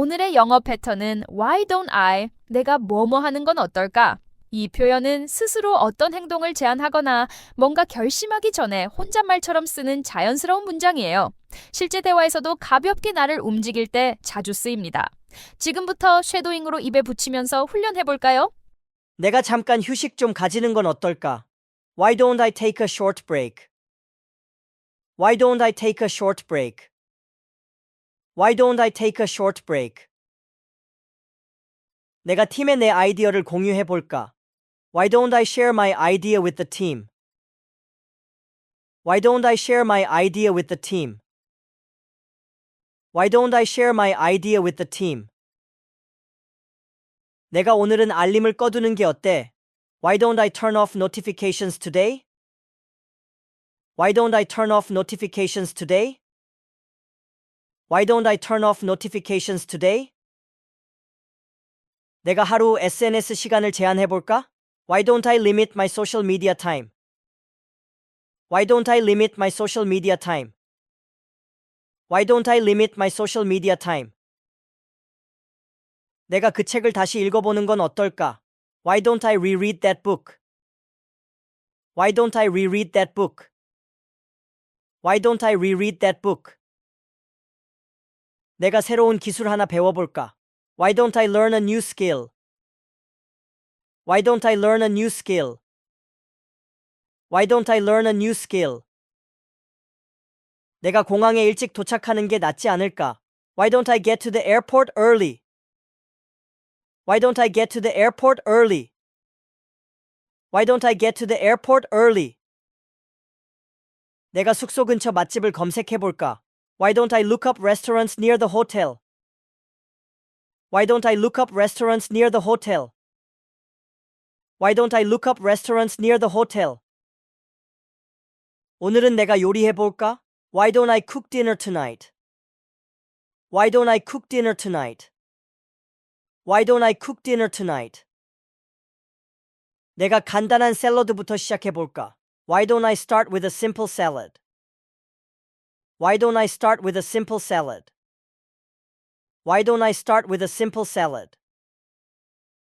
오늘의 영어 패턴은 Why don't I? 내가 뭐뭐 하는 건 어떨까? 이 표현은 스스로 어떤 행동을 제안하거나 뭔가 결심하기 전에 혼잣말처럼 쓰는 자연스러운 문장이에요. 실제 대화에서도 가볍게 나를 움직일 때 자주 쓰입니다. 지금부터 쉐도잉으로 입에 붙이면서 훈련해 볼까요? 내가 잠깐 휴식 좀 가지는 건 어떨까? Why don't I take a short break? Why don't I take a short break? Why don't I take a short break? 내가 팀에 내 아이디어를 공유해 볼까? Why don't I share my idea with the team? Why don't I share my idea with the team? Why don't I share my idea with the team? 내가 오늘은 알림을 꺼두는 게 어때? Why don't I turn off notifications today? Why don't I turn off notifications today? Why don't I turn off notifications today? 내가 하루 SNS 시간을 제한해 볼까? Why don't I limit my social media time? Why don't I limit my social media time? Why don't I limit my social media time? 내가 그 책을 다시 읽어보는 건 어떨까? Why don't I reread that book? Why don't I reread that book? Why don't I reread that book? 내가 새로운 기술 하나 배워볼까? Why don't I learn a new skill? Why don't I learn a new skill? Why don't I learn a new skill? 내가 공항에 일찍 도착하는 게 낫지 않을까? Why don't I get to the airport early? Why don't I get to the airport early? Why don't I get to the airport early? 내가 숙소 근처 맛집을 검색해 볼까? Why don't I look up restaurants near the hotel? Why don't I look up restaurants near the hotel? Why don't I look up restaurants near the hotel? 오늘은 내가 요리해 볼까? Why don't I cook dinner tonight? Why don't I cook dinner tonight? Why don't I cook dinner tonight? 내가 간단한 샐러드부터 시작해 볼까? Why don't I start with a simple salad? Why don't I start with a simple salad? Why don't I start with a simple salad?